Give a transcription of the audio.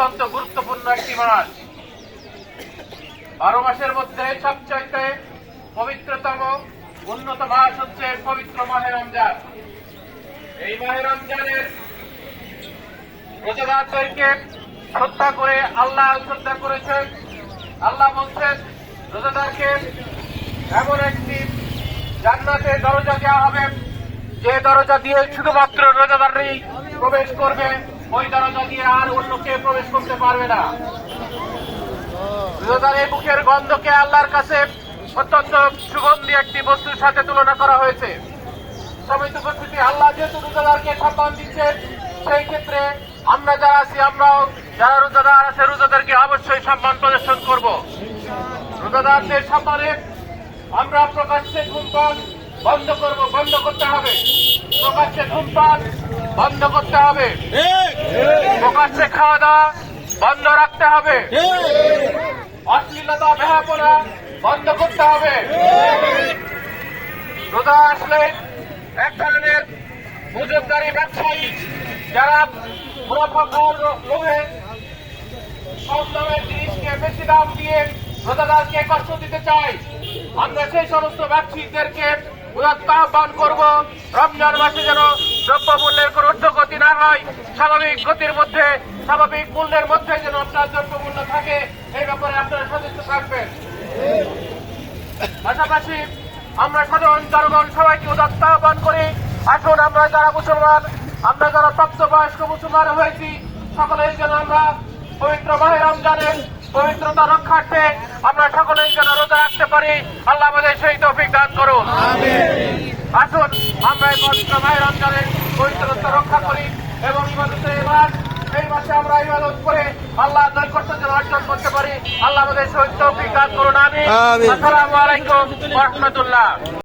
অত্যন্ত গুরুত্বপূর্ণ একটি মাস বারো মাসের মধ্যে সবচাইতে পবিত্রতম উন্নত মাস হচ্ছে পবিত্র মাহে রমজান। এই মাহে রমজানের রোজাদারদেরকে শ্রদ্ধা করে আল্লাহ শ্রদ্ধা করেছেন। আল্লাহ বলছেন, রোজাদারকে এমন একটি জান্নাতের দরজা দেওয়া হবে, যে দরজা দিয়ে শুধুমাত্র রোজাদারই প্রবেশ করবে। ওই দরজা দিয়ে আর অন্য কেউ প্রবেশ করতে পারবে না। রোজাদারের মুখের গন্ধকে আল্লাহর কাছে অত্যন্ত সুগন্ধি একটি বস্তুর সাথে তুলনা করা হয়েছে। সমিত উপস্থিতি আল্লাহ যেহেতু রোজাদারকে সম্মান দিচ্ছেন সেই ক্ষেত্রে আমরা যারা আছি, আমরাও যারা রোজাদার আছে, রোজাদারকে অবশ্যই সম্মান প্রদর্শন করব। রোজাদারদের সম্মানে আমরা প্রকাশ্যে ধূমপান বন্ধ করব, বন্ধ করতে হবে। প্রকাশ্যে ধূমপান বন্ধ করতে হবে। প্রকাশ্যে খাওয়া দাওয়া বন্ধ রাখতে হবে। অশ্লীলতা বেহাপনা বন্ধ করতে হবে। রোজা আসলে এক ধরনের মুজুরদারি ব্যবসায়ী যারা মুনাফা খাওয়ার লোভে কম দামের জিনিসকে বেশি দাম দিয়ে রোজাদারকে কষ্ট দিতে চাই আমরা সেই সমস্ত ব্যবসায়ীদেরকে উদাত্ত আহ্বান করব রমজান মাসে যেন দ্রব্য মূল্যের কোন ঊর্ধ্বগতি না হয় স্বাভাবিক গতির মধ্যে স্বাভাবিক মূল্যের মধ্যে যেন আপনার দ্রব্য মূল্য থাকে এই ব্যাপারে আপনারা সচেষ্ট থাকবেন। পাশাপাশি আমরা সাধারণ জনগণ সবাইকে উদাত্ত আহ্বান করি আসুন আমরা যারা মুসলমান আমরা যারা প্রাপ্তবয়স্ক মুসলমান হয়েছি সকলেই যেন আমরা পবিত্র মাহে রমজানের পবিত্রতা রক্ষার্থে আমরা সকলেই যেন রোজা রাখতে পারি আল্লাহ আমাদের সেই তৌফিক দান করুন। আসুন আমরা পবিত্র মাহে রমজানের পবিত্রতা রক্ষা করি এবং এই মাসে আমরা ইবাদত করে আল্লাহ নৈকট্য যেন অর্জন করতে পারি। আল্লাহ আমাদের সহিত বিকাশ করুন আমি আসসালামু আলাইকুম রহমতুল্লাহ।